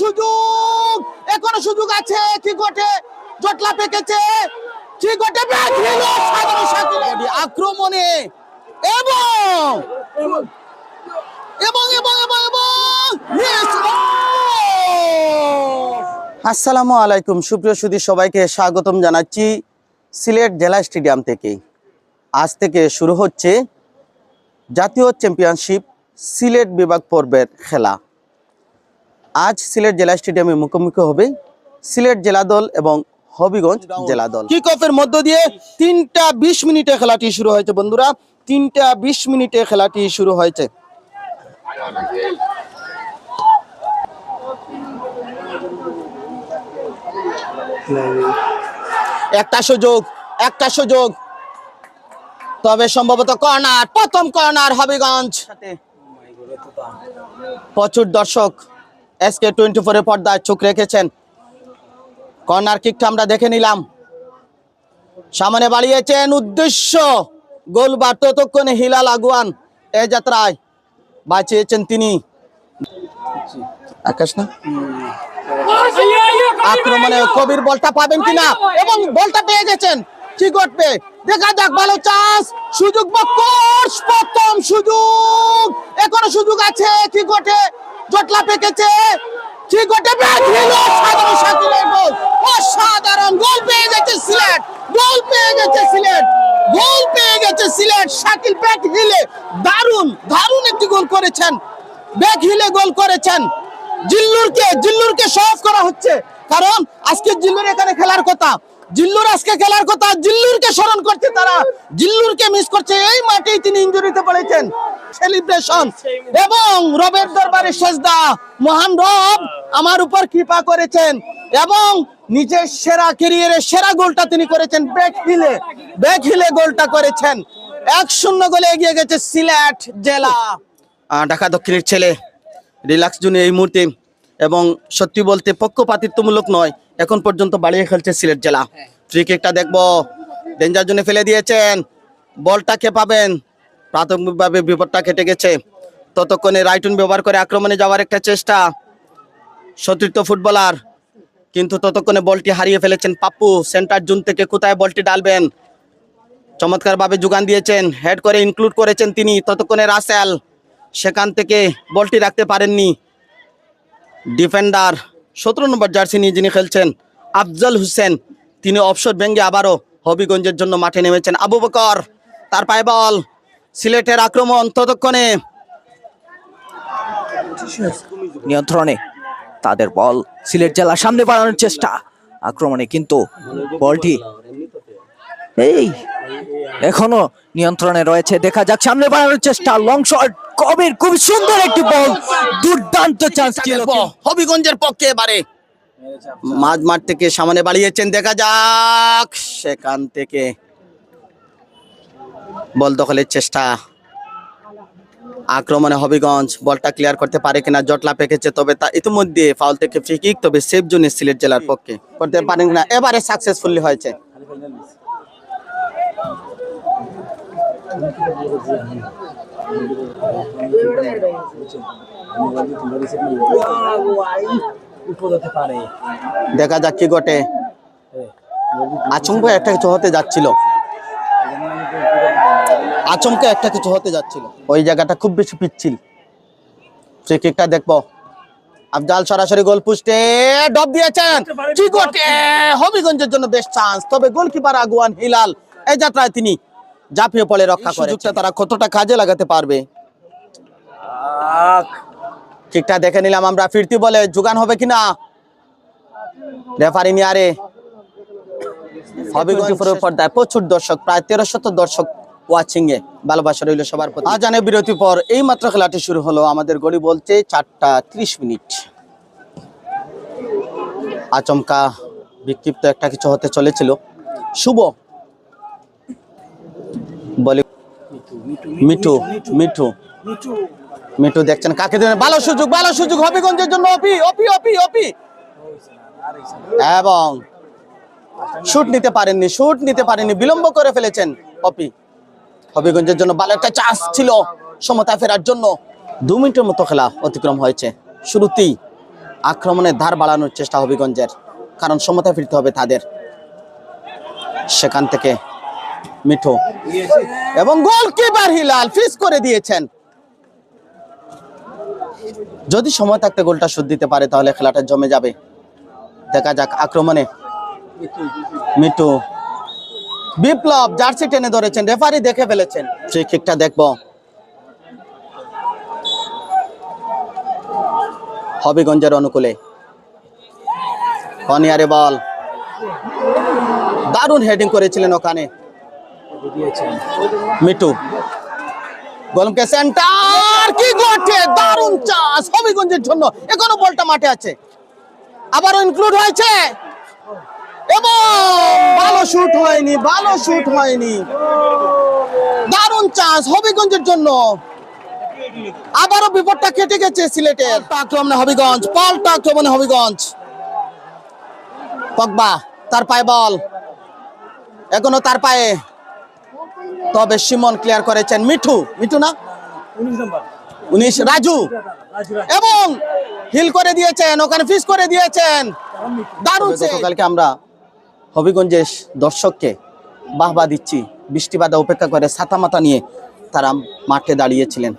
সুযোগ। এখনও সুযোগ আছে কি ঘটে? জটলা পেকেছে। আক্রমণে। এবং এবং এবং এবং! আসসালামু আলাইকুম। সুপ্রিয় সুধী সবাইকে স্বাগতম জানাচ্ছি সিলেট জেলা স্টেডিয়াম থেকে। আজ থেকে শুরু হচ্ছে জাতীয় চ্যাম্পিয়নশিপ সিলেট বিভাগ পর্বের খেলা। আজ সিলেট জেলা স্টেডিয়ামে মুখোমুখি হবে সিলেট জেলা দল এবং হবিগঞ্জ জেলা দল কিক অফের মধ্য দিয়ে তিনটা বিশ মিনিটে খেলাটি শুরু হয়েছে বন্ধুরা। তিনটা বিশ মিনিটে খেলাটি শুরু হয়েছে। একটা সুযোগ একটা সুযোগ। তবে সম্ভবত কর্নার প্রথম কর্নার হবিগঞ্জ। প্রচুর দর্শক। এসকে টোয়েন্টি ফোরের পর্দায় চোখ রেখেছেন। কর্নার কিকটা আমরা দেখে নিলাম। সামনে বাড়িয়েছেন উদ্দেশ্য গোলবার ততক্ষণে হিলাল আগুয়ান এ যাত্রায়। বাঁচিয়েছেন তিনি। আকাশ না? আক্রমণে কবির বলটা পাবেন কিনা? এবং বলটা পেয়ে গেছেন। কি ঘটবে? দেখা যাক, ভালো চান্স। সুযোগ প্রথম সুযোগ। এখনও সুযোগ আছে, কি ঘটে? জটলা পেকেছে। কি ঘটে? ব্যাট নিল, সাধারণ সাকিবের গোল। অসাধারণ গোল পেয়ে গেছে সিলেট। গোল পেয়ে গেছে সিলেট। গোল পেয়ে গেছে সিলেট। শাকিল ব্যাট হিলে দারুণ দারুণ একটি গোল করেছেন। ব্যাট হিলে গোল করেছেন। জিল্লুরকে জিল্লুরকে সহজ করা হচ্ছে। কারণ আজকে জিল্লুর এখানে খেলার কথা। জিল্লুর আজকে খেলার কথা, জিল্লুরকে স্মরণ করছে তারা। জিল্লুরকে মিস করছে, এই মাঠেই তিনি ইঞ্জুরিতে পড়েছেন। সেলিব্রেশন এবং রবের দরবারে সেজদা। মহান রব আমার উপর কৃপা করেছেন। এবং নিজের সেরা ক্যারিয়ারের সেরা গোলটা তিনি করেছেন ব্যাক হিলে ব্যাক হিলে গোলটা করেছেন। এক শূন্য গোলে এগিয়ে গেছে সিলেট জেলা। ঢাকা দক্ষিণের ছেলে। রিল্যাক্স জোনে এই মুহূর্তে। এবং সত্যি বলতে পক্ষপাতিত্বমূলক নয় এখন পর্যন্ত বাড়িয়ে খেলছে সিলেট জেলা। ফ্রি কিকটা দেখব। ডেঞ্জার জোনে ফেলে দিয়েছেন। বলটা কে পাবেন? প্রাথমিকভাবে বিপদটা কেটে গেছে। ততক্ষণে রাইটুন ব্যবহার করে আক্রমণে যাওয়ার একটা চেষ্টা। সতীর্থ ফুটবলার। কিন্তু ততক্ষণে বলটি হারিয়ে ফেলেছেন পাপ্পু। সেন্টার জুন থেকে কোথায় বলটি ডালবেন? চমৎকারভাবে যোগান দিয়েছেন। হেড করে ইনক্লুড করেছেন তিনি। ততক্ষণে রাসেল। সেখান থেকে বলটি রাখতে পারেননি। ডিফেন্ডার সতেরো নম্বর জার্সি নিয়ে যিনি খেলছেন আফজল হুসেন, তিনি অবসর ব্যাঙ্গে আবারও হবিগঞ্জের জন্য মাঠে নেমেছেন। আবু বকর, তার পায়ে বল সিলেটের আক্রমণ ততক্ষণে। নিয়ন্ত্রণে তাদের বল সিলেট জেলা সামনে বাড়ানোর চেষ্টা। আক্রমণে কিন্তু বলটি এই এখনও নিয়ন্ত্রণে রয়েছে। দেখা যাক সামনে বাড়ানোর চেষ্টা। লং শট কবির খুব সুন্দর একটি বল দুর্দান্ত চান্স ছিল হবিগঞ্জের পক্ষে এবারে মাঝ মাঠ থেকে সামনে বাড়িয়েছেন দেখা যাক সেখান থেকে বল দখলের চেষ্টা। আক্রমণে হবিগঞ্জ বলটা ক্লিয়ার করতে পারে কিনা জটলা পেকেছে তবে তা ইতিমধ্যে ফাউল থেকে ফ্রি কিক তবে সেফ জোনে সিলেট জেলার পক্ষে করতে পারেন কিনা এবারে সাকসেসফুলি হয়েছে। দেখা যাক কি ঘটে। আচমকা একটা কিছু হতে যাচ্ছিল। আচমকা একটা কিছু হতে যাচ্ছিল। ওই জায়গাটা খুব বেশি পিচ্ছিল। ফ্রি কিকটা দেখব। আফজাল সরাসরি গোল পুষ্টে ডব দিয়েছেন। কি ঘটে? হবিগঞ্জের জন্য বেশ চান্স তবে গোলকিপার আগুয়ান হিলাল এই যাত্রায় তিনি জাপিয়ে পড়ে রক্ষা করে তারা কতটা কাজে লাগাতে পারবে? কিকটা দেখে নিলাম আমরা। ফিরতি বলে যোগান হবে কিনা? রেফারি নিয়ারে হবিগঞ্জ পুরো পর্দায় প্রচুর দর্শক প্রায় তেরো শত দর্শক ওয়াচিং এ। ভালোবাসা রইল সবার প্রতি। আজানে বিরতি পর এই মাত্র খেলাটি শুরু হলো। আমাদের গড়ি বলছে চারটা ত্রিশ মিনিট। আচমকা বিক্ষিপ্ত একটা কিছু হতে চলেছিল। শুভ বলি মিঠু মিঠু। মিঠু দেখছেন, কাকে দেবেন? ভালো সুযোগ ভালো সুযোগ, হবিগঞ্জের জন্য অপি অপি অপি অপি। এবং শুট নিতে পারেননি, শুট নিতে পারেননি, বিলম্ব করে ফেলেছেন অপি। হবিগঞ্জের জন্য ভালো একটা চান্স ছিল সমতা ফেরার জন্য। দু মিনিটের মতো খেলা অতিক্রম হয়েছে। শুরুতেই আক্রমণের ধার বাড়ানোর চেষ্টা হবিগঞ্জের, কারণ সমতা ফিরতে হবে তাদের। সেখান থেকে মিঠু। এবং গোলকিপার হিলাল ফিস করে দিয়েছেন। যদি সময় থাকতে গোলটা শোধ দিতে পারে, তাহলে খেলাটা জমে যাবে। দেখা যাক আক্রমণে। মিঠু। বিপ্লব জার্সি টেনে ধরেছেন, রেফারি দেখে ফেলেছেন। ফ্রি কিকটা দেখব। হবিগঞ্জের অনুকূলে। কনিয়ারে বল। দারুণ হেডিং করেছিলেন ওখানে। মিটু গোলমকে সেন্টার? কি ঘটে দারুণ চাষ হবিগঞ্জের জন্য। এখনও বলটা মাঠে আছে। আবারও ইনক্লুড হয়েছে। এবং ভালো শুট হয়নি, ভালো শুট হয়নি। দারুণ চান্স হবিগঞ্জের জন্য। আবারও বিপদটা কেটে গেছে সিলেটের আক্রমণে হবিগঞ্জ, পাল্টা আক্রমণে হবিগঞ্জ। পগবা, তার পায়ে বল। এখনও তার পায়ে। তবে সিমন ক্লিয়ার করেছেন মিঠু। মিঠু না? উনিশ রাজু। এবং হিল করে দিয়েছেন ওখানে ফিস করে দিয়েছেন। দারুণ গতকালকে আমরা হবিগঞ্জের দর্শককে বাহবা দিচ্ছি। বৃষ্টি বাদা উপেক্ষা করে ছাতা মাথা নিয়ে তারা মাঠে দাঁড়িয়েছিলেন।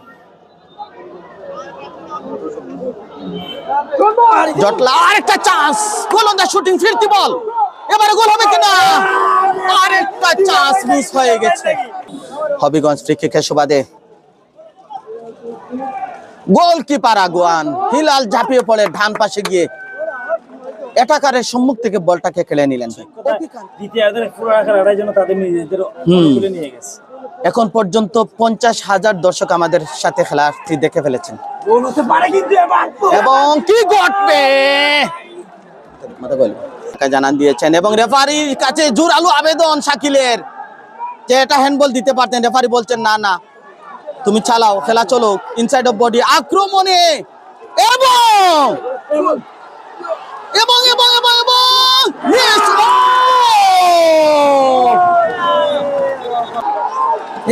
জটলা আরেকটা চান্স গোলন্দাজ শুটিং ফিরতি বল এবারে গোল হবে কিনা? আরেকটা চান্স মিস হয়ে গেছে। হবিগঞ্জ সুবাদে। গোলকিপার আগুয়ান হিলাল ঝাঁপিয়ে পড়ে ডান পাশে গিয়ে। এটাকারের সম্মুখ থেকে বলটাকে খেলে নিলেন এখন পর্যন্ত পঞ্চাশ হাজার দর্শক আমাদের সাথে খেলাটি দেখে ফেলেছেন। এবং কি ঘটবে? মাথা গোল। কা জানান দিয়েছেন এবং রেফারির কাছে জোরালো আবেদন শাকিলের যে এটা হ্যান্ডবল দিতে পারতেন রেফারি বলছেন, না না, তুমি চালাও, খেলা চলো ইনসাইড অফ বডি আক্রমণে এবং এবং এবং এবং এবং!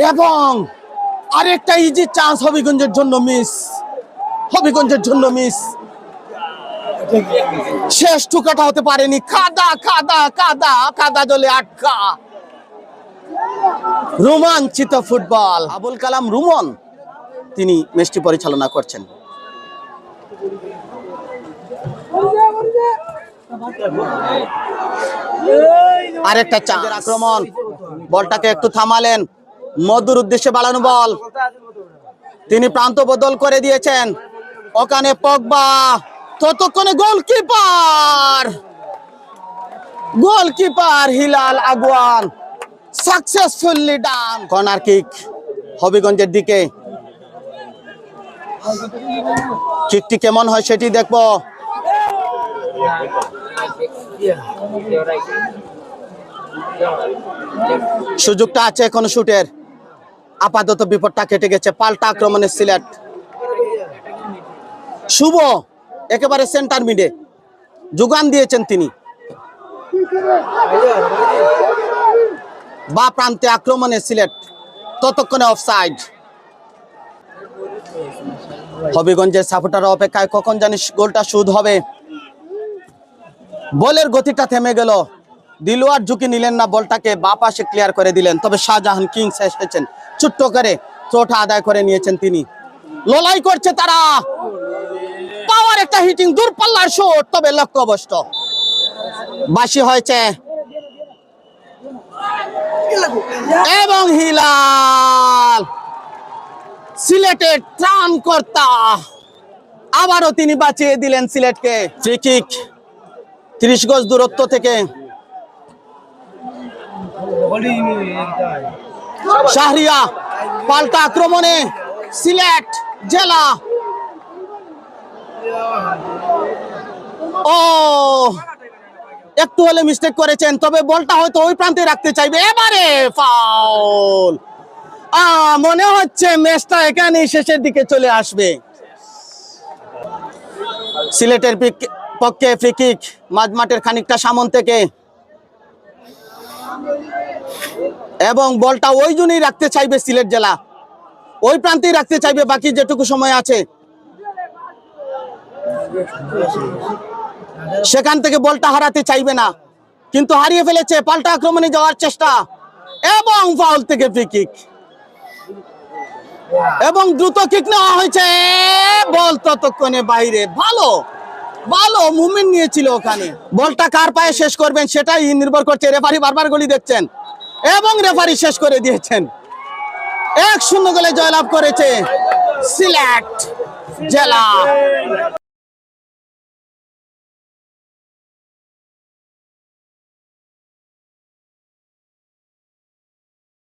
এবং আরেকটা ইজি চান্স হবিগঞ্জের জন্য মিস হবিগঞ্জের জন্য মিস শেষ টুকাটা হতে পারেনি। কাদা কাদা কাদা কাদা জলে আটকা। রোমাঞ্চিত ফুটবল। আবুল কালাম রুমন, তিনি ম্যাচটি পরিচালনা করছেন। আরেকটা চাঁদ আক্রমণ। বলটাকে একটু থামালেন। মধুর উদ্দেশ্যে বাড়ানো বল। তিনি প্রান্ত বদল করে দিয়েছেন। ওখানে পগবা। ততক্ষণে গোলকিপার। গোলকিপার হিলাল আগুয়ান। সাকসেসফুলি ডান কর্নার কিক হবিগঞ্জের দিকে। কিকটি কেমন হয় সেটি দেখব। সুযোগটা আছে এখন শুটের। আপাতত বিপদটা কেটে গেছে। পাল্টা আক্রমণের সিলেট। শুভ। একেবারে সেন্টার মিডে যোগান দিয়েছেন তিনি। বা প্রান্তে আক্রমণে সিলেট। ততক্ষণে অফসাইড হবিগঞ্জের সাপোর্টার অপেক্ষায় কখন জানিস গোলটা সুদ হবে। বলের গতিটা থেমে গেল। দিলওয়ার ঝুঁকি নিলেন না, বলটাকে বা পাশে ক্লিয়ার করে দিলেন। তবে শাহজাহান কিংস এসেছেন। ছোট্ট করে চোটা আদায় করে নিয়েছেন তিনি। লড়াই করছে তারা। একটা হিটিং দূরপাল্লার শট তবে লক্ষ্যবষ্ট বাসি হয়েছে। এবং হিলাল, সিলেটের ত্রাণ কর্তা আবারও তিনি বাঁচিয়ে দিলেন সিলেটকে। ফ্রি কিক ত্রিশ গজ দূরত্ব থেকে। শাহরিয়া পাল্টা আক্রমণে সিলেট জেলা ও, একটু হলে মিস্টেক করেছেন, তবে বলটা হয়তো ওই প্রান্তে রাখতে চাইবে। এবারে ফাউল মনে হচ্ছে ম্যাচটা এখানেই শেষের দিকে চলে আসবে। সিলেটের পিক- পক্ষে ফ্রি কিক মাঝমাঠের খানিকটা সামন থেকে। এবং বলটা ওই জন্যই রাখতে চাইবে সিলেট জেলা। ওই প্রান্তেই রাখতে চাইবে, বাকি যেটুকু সময় আছে। সেখান থেকে বলটা হারাতে চাইবে না। কিন্তু হারিয়ে ফেলেছে, পাল্টা আক্রমণে যাওয়ার চেষ্টা এবং ফাউল থেকে ফ্রি কিক এবং দ্রুত কিক নেওয়া হয়েছে বল ততক্ষণে বাইরে। ভালো ভালো মুভমেন্ট নিয়েছিল ওখানে। বলটা কার পায়ে শেষ করবেন সেটাই নির্ভর করছে। রেফারি বারবার গলি দেখছেন এবং রেফারি শেষ করে দিয়েছেন। এক শূন্য গোলে জয়লাভ করেছে সিলেক্ট জেলা।